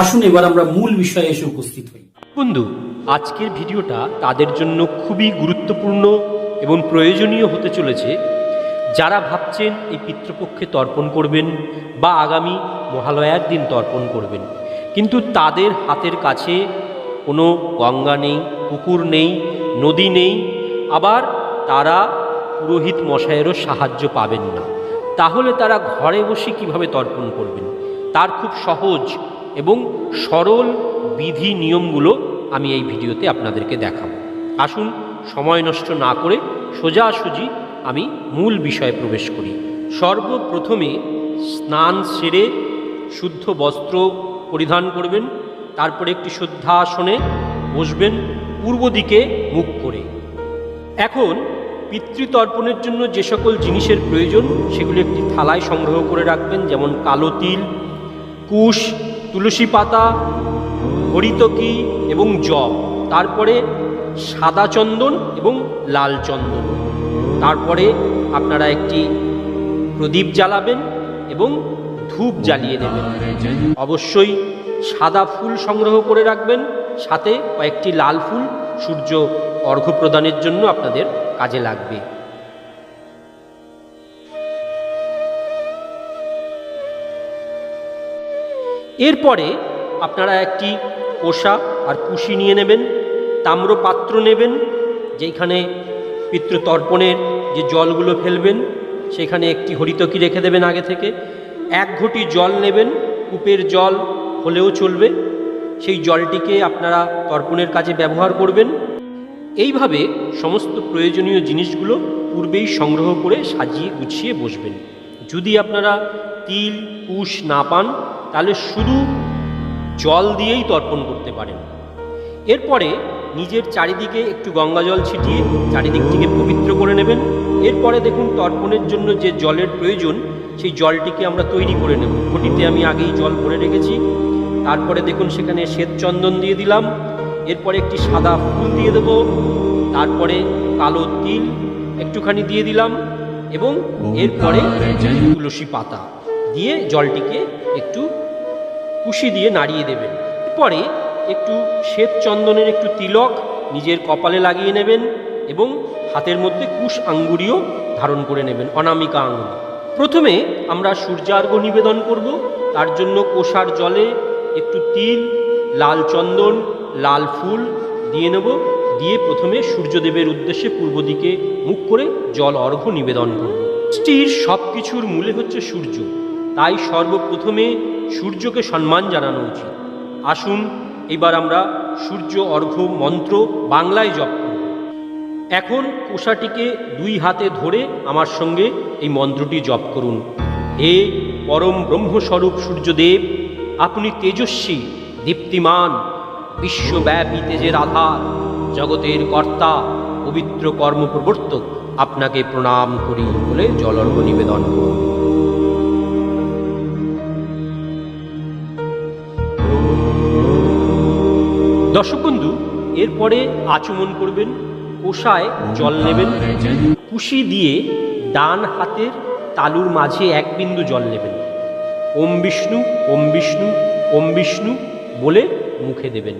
আসুন এবার আমরা মূল বিষয়ে এসে উপস্থিত হই। বন্ধু, আজকের ভিডিওটা তাদের জন্য খুবই গুরুত্বপূর্ণ এবং প্রয়োজনীয় হতে চলেছে। যারা ভাবছেন এই পিতৃপক্ষে তর্পণ করবেন বা আগামী মহালয়ার দিন তর্পণ করবেন, কিন্তু তাদের হাতের কাছে কোনো গঙ্গা নেই, পুকুর নেই, নদী নেই, আবার তারা পুরোহিত মশাইয়েরও সাহায্য পাবেন না। তাহলে তারা ঘরে বসে কীভাবে তর্পণ করবেন? তার খুব সহজ এবং সরল বিধি নিয়মগুলো আমি এই ভিডিওতে আপনাদেরকে দেখাব। আসুন, সময় নষ্ট না করে সোজাসুজি আমি মূল বিষয়ে প্রবেশ করি। সর্বপ্রথমে স্নান সেরে শুদ্ধ বস্ত্র পরিধান করবেন, তারপরে একটি শুদ্ধাসনে বসবেন, পূর্ব দিকে মুখ করে। এখন পিতৃতর্পণের জন্য যে সকল জিনিসের প্রয়োজন, সেগুলো একটি থালায় সংগ্রহ করে রাখবেন, যেমন কালো তিল, কুশ তুলসী পাতা হরিতকি এবং জব। তারপরে সাদা চন্দন এবং লাল চন্দন। তারপরে আপনারা একটি প্রদীপ জ্বালাবেন এবং ধূপ জ্বালিয়ে দেবেন। অবশ্যই সাদা ফুল সংগ্রহ করে রাখবেন, সাথে কয়েকটি লাল ফুল সূর্য অর্ঘ্য প্রদানের জন্য আপনাদের কাজে লাগবে। এরপরে আপনারা একটি কোষা আর কুশি নিয়ে নেবেন তাম্র পাত্র নেবেন যেখানে পিতৃতর্পণের যে জলগুলো ফেলবেন, সেখানে একটি হরিতকি রেখে দেবেন আগে থেকে। এক ঘটি জল নেবেন, কূপের জল হলেও চলবে। সেই জলটিকে আপনারা তর্পণের কাজে ব্যবহার করবেন। এইভাবে সমস্ত প্রয়োজনীয় জিনিসগুলো পূর্বেই সংগ্রহ করে সাজিয়ে গুছিয়ে বসবেন। যদি আপনারা তিল, কুশ না পান তাহলে শুধু জল দিয়েই তর্পণ করতে পারেন। এরপরে নিজের চারিদিকে একটু গঙ্গা জল ছিটিয়ে চারিদিকটিকে পবিত্র করে নেবেন। এরপরে দেখুন তর্পণের জন্য যে জলের প্রয়োজন সেই জলটিকে আমরা তৈরি করে নেব। ঘটিতে আমি আগেই জল ভরে রেখেছি। তারপরে দেখুন সেখানে শ্বেত চন্দন দিয়ে দিলাম। এরপরে একটি সাদা ফুল দিয়ে দেবো। তারপরে কালো তিল একটুখানি দিয়ে দিলাম এবং এরপরে তুলসী পাতা দিয়ে জলটিকে একটু কুশি দিয়ে নাড়িয়ে দেবেন। পরে একটু শ্বেত চন্দনের একটু তিলক নিজের কপালে লাগিয়ে নেবেন এবং হাতের মধ্যে কুশ আঙ্গুরিও ধারণ করে নেবেন, অনামিকা আঙ্গুরি। প্রথমে আমরা সূর্যার্ঘ নিবেদন করব, তার জন্য কোষার জলে একটু তিল, লাল চন্দন, লাল ফুল দিয়ে নেব, দিয়ে প্রথমে সূর্যদেবের উদ্দেশ্যে পূর্ব দিকে মুখ করে জল অর্ঘ্য নিবেদন করব। সৃষ্টির সব কিছুর মূলে হচ্ছে সূর্য, তাই সর্বপ্রথমে সূর্যকে সম্মান জানানো উচিত। আসুন, এবার আমরা সূর্য, অর্ঘ্য, মন্ত্র বাংলায় জপ করব এখন কোষাটিকে দুই হাতে ধরে আমার সঙ্গে এই মন্ত্রটি জপ করুন। হে পরম ব্রহ্মস্বরূপ সূর্যদেব, আপনি তেজস্বী, দীপ্তিমান, বিশ্বব্যাপী তেজের আধার, জগতের কর্তা, পবিত্র কর্মপ্রবর্তক, আপনাকে প্রণাম করি বলে জলর্ঘ নিবেদন করুন। দর্শক বন্ধু, এরপরে আচমন করবেন, কোষায় জল নেবেন, কুশি দিয়ে ডান হাতের তালুর মাঝে এক বিন্দু জল নেবেন। ওম বিষ্ণু ওম বিষ্ণু ওম বিষ্ণু বলে মুখে দেবেন।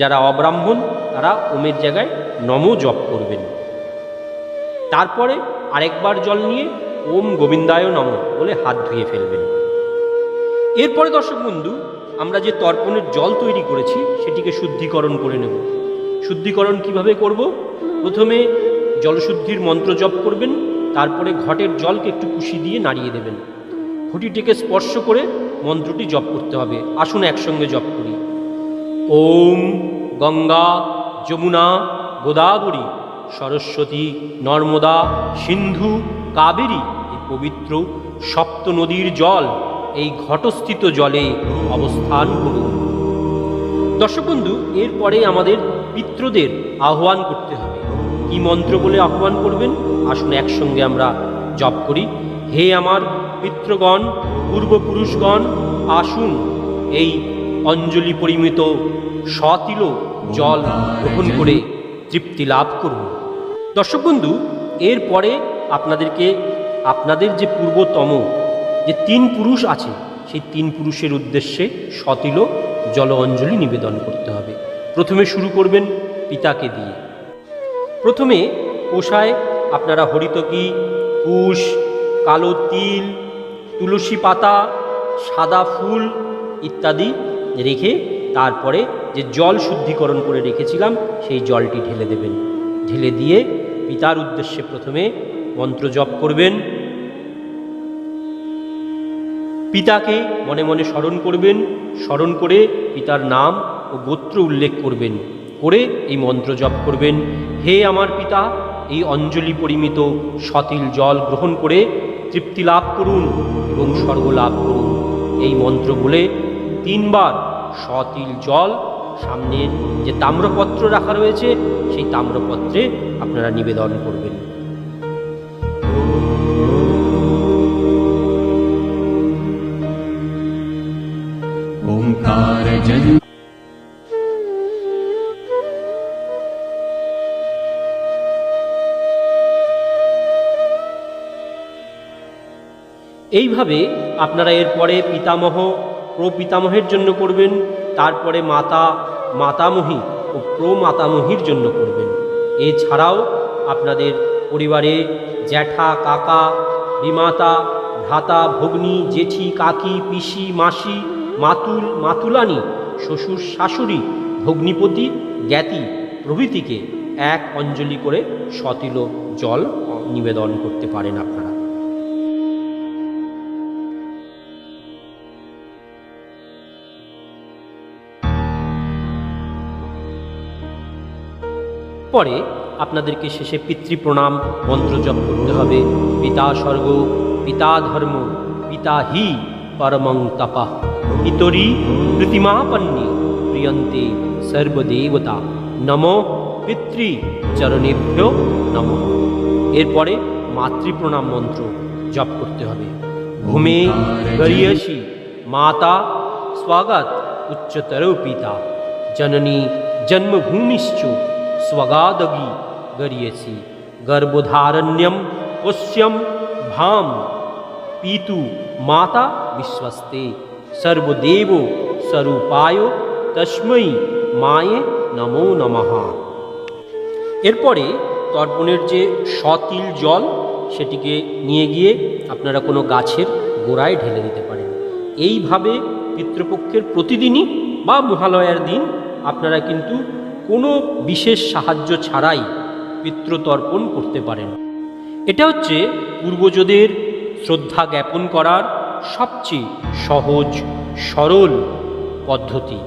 যারা অব্রাহ্মণ, তারা ওমের জায়গায় নম জপ করবেন। তারপরে আরেকবার জল নিয়ে ওম গোবিন্দায় নম বলে হাত ধুয়ে ফেলবেন। এরপরে দর্শক বন্ধু আমরা যে তর্পণের জল তৈরি করেছি, সেটিকে শুদ্ধিকরণ করে নেব। শুদ্ধিকরণ কীভাবে করব? প্রথমে জলশুদ্ধির মন্ত্র জপ করবেন, তারপরে ঘটের জলকে একটু কুশি দিয়ে নাড়িয়ে দেবেন। ঘটিটিকে স্পর্শ করে মন্ত্রটি জপ করতে হবে। আসুন একসঙ্গে জপ করি। ওম গঙ্গা যমুনা গোদাবরী সরস্বতী নর্মদা সিন্ধু কাবেরী, এই পবিত্র সপ্ত নদীর জল এই ঘটস্থিত জলে অবস্থান করুন। দর্শক বন্ধু, এরপরে আমাদের পিত্রদের আহ্বান করতে হবে। কি মন্ত্র বলে আহ্বান করবেন? আসুন একসঙ্গে আমরা জপ করি। হে আমার পিতৃগণ পূর্বপুরুষগণ, আসুন এই অঞ্জলি পরিমিত সতিল জল গ্রহণ করে তৃপ্তি লাভ করুন। দর্শক বন্ধু, এরপরে আপনাদেরকে, আপনাদের যে পূর্বতম যে তিন পুরুষ আছে, সেই তিন পুরুষের উদ্দেশ্যে সতিল জল অঞ্জলি নিবেদন করতে হবে। প্রথমে শুরু করবেন পিতাকে দিয়ে। প্রথমে পোষায় আপনারা হরিতকি, কুশ, কালো তিল, তুলসী পাতা, সাদা ফুল ইত্যাদি রেখে তারপরে যে জল শুদ্ধিকরণ করে রেখেছিলাম, সেই জলটি ঢেলে দেবেন। ঢেলে দিয়ে পিতার উদ্দেশ্যে প্রথমে মন্ত্র জপ করবেন। পিতাকে মনে মনে স্মরণ করবেন, স্মরণ করে পিতার নাম ও গোত্র উল্লেখ করবেন, করে এই মন্ত্র জপ করবেন। হে আমার পিতা, এই অঞ্জলি পরিমিত সতিল জল গ্রহণ করে তৃপ্তি লাভ করুন এবং স্বর্গ লাভ করুন। এই মন্ত্র বলে তিনবার সতিল জল সামনের যে তাম্রপত্র রাখা রয়েছে, সেই তাম্রপত্রে আপনারা নিবেদন করবেন। এইভাবে আপনারা এরপরে পিতামহ প্রপিতামহের জন্য করবেন, তারপরে মাতা, মাতামহী ও প্রমাতামহীর জন্য করবেন। এছাড়াও আপনাদের পরিবারে জ্যাঠা, কাকা বিমাতা ভ্রাতা, ভগ্নী, জেঠি, কাকি, পিসি, মাসি, মাতুল, মাতুলানি, শ্বশুর, শাশুড়ি, ভগ্নিপতি, জ্ঞাতি প্রভৃতিকে এক অঞ্জলি করে সতিল জল নিবেদন করতে পারেন আপনারা। পরে আপনাদেরকে শেষে পিতৃপ্রণাম মন্ত্র জপ করতে হবে। পিতা স্বর্গ, পিতা ধর্ম, পিতা হি পরমং তপা। পিতরি প্রতিমাপন্নী প্রিয়ন্তে সর্বদেবতা। নম পিতৃ চরণেভ্য নম। এরপরে মাতৃপ্রণাম মন্ত্র জপ করতে হবে। ভূমে গরিয়সী, মাতা স্বাগত উচ্চতর পিতা। জননী জন্মভূমিশ্চ સ્વગાદગી કરીએ છીએ ગર્ભધારણ્યમ ভাম পিতু মাতা বিশ্বস্তে সর্বদেব સર્વદેવો સ્বরূপায় তস্মৈ মায়ে নমো নমঃ এরপরে তর্পণের যে সতিল জল, সেটিকে নিয়ে গিয়ে আপনারা কোনো গাছের গোড়ায় ঢেলে দিতে পারেন। এইভাবে পিতৃপক্ষের প্রতিদিনই বা মহালয়ার দিন আপনারা কিন্তু কোনো বিশেষ সাহায্য ছাড়াই পিতৃতর্পণ করতে পারেন। এটা হচ্ছে পূর্বজদের শ্রদ্ধা জ্ঞাপন করার সবচেয়ে সহজ, সরল পদ্ধতি।